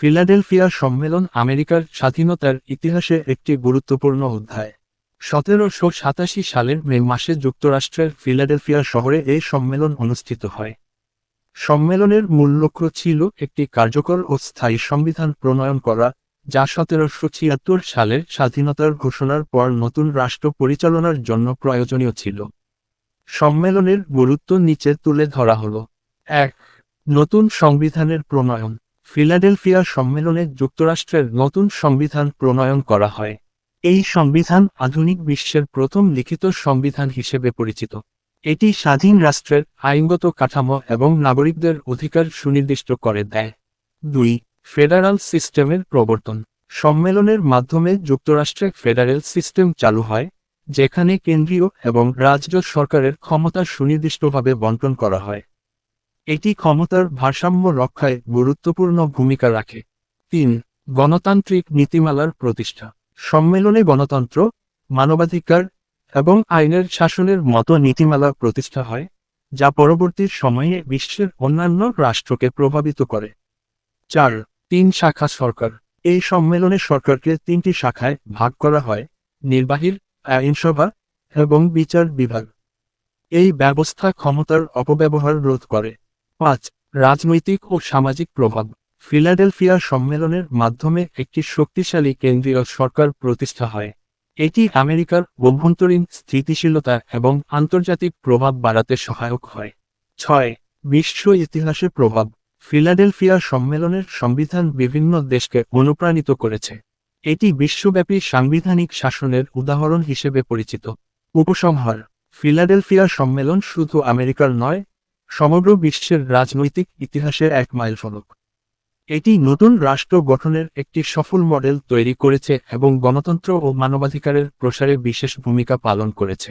Philadelphia সম্মেলন আমেরিকার স্বাধীনতার ইতিহাসে একটি গুরুত্বপূর্ণ অধ্যায়। সতেরোশো সাতাশি সালের মে মাসে যুক্তরাষ্ট্রের ফিলাডেলফিয়া শহরে এই সম্মেলন অনুষ্ঠিত হয়। সম্মেলনের মূল লক্ষ্য ছিল একটি কার্যকর ও স্থায়ী সংবিধান প্রণয়ন করা, যা সতেরোশো ছিয়াত্তর সালের স্বাধীনতার ঘোষণার পর নতুন রাষ্ট্র পরিচালনার জন্য প্রয়োজনীয় ছিল। সম্মেলনের গুরুত্ব নিচে তুলে ধরা হল। এক, নতুন সংবিধানের প্রণয়ন। ফিলাডেলফিয়া সম্মেলনে যুক্তরাষ্ট্রের নতুন সংবিধান প্রণয়ন করা হয়। এই সংবিধান আধুনিক বিশ্বের প্রথম লিখিত সংবিধান হিসেবে পরিচিত। এটি স্বাধীন রাষ্ট্রের আইনগত কাঠামো এবং নাগরিকদের অধিকার সুনির্দিষ্ট করে দেয়। দুই, ফেডারাল সিস্টেমের প্রবর্তন। সম্মেলনের মাধ্যমে যুক্তরাষ্ট্রে ফেডারেল সিস্টেম চালু হয়, যেখানে কেন্দ্রীয় এবং রাজ্য সরকারের ক্ষমতা সুনির্দিষ্টভাবে বন্টন করা হয়। এটি ক্ষমতার ভারসাম্য রক্ষায় গুরুত্বপূর্ণ ভূমিকা রাখে। তিন, গণতান্ত্রিক নীতিমালার প্রতিষ্ঠা। সম্মেলনে গণতন্ত্র, মানবাধিকার এবং আইনের শাসনের মতো নীতিমালা প্রতিষ্ঠা হয়, যা পরবর্তী সময়ে বিশ্বের অন্যান্য রাষ্ট্রকে প্রভাবিত করে। চার, তিন শাখা সরকার। এই সম্মেলনে সরকারকে তিনটি শাখায় ভাগ করা হয় নির্বাহীর আইনসভা এবং বিচার বিভাগ। এই ব্যবস্থা ক্ষমতার অপব্যবহার রোধ করে। পাঁচ, রাজনৈতিক ও সামাজিক প্রভাব। ফিলাডেলফিয়া সম্মেলনের মাধ্যমে একটি শক্তিশালী কেন্দ্রীয় সরকার প্রতিষ্ঠা হয়। এটি আমেরিকার অভ্যন্তরীণ স্থিতিশীলতা এবং আন্তর্জাতিক প্রভাব বাড়াতে সহায়ক হয়। ছয়, বিশ্ব ইতিহাসে প্রভাব। ফিলাডেলফিয়া সম্মেলনের সংবিধান বিভিন্ন দেশকে অনুপ্রাণিত করেছে। এটি বিশ্বব্যাপী সাংবিধানিক শাসনের উদাহরণ হিসেবে পরিচিত। উপসংহার, ফিলাডেলফিয়া সম্মেলন শুধু আমেরিকার নয় সমগ্র বিশ্বের রাজনৈতিক ইতিহাসের এক মাইলফলক। এটি নতুন রাষ্ট্র গঠনের একটি সফল মডেল তৈরি করেছে এবং গণতন্ত্র ও মানবাধিকারের প্রসারে বিশেষ ভূমিকা পালন করেছে।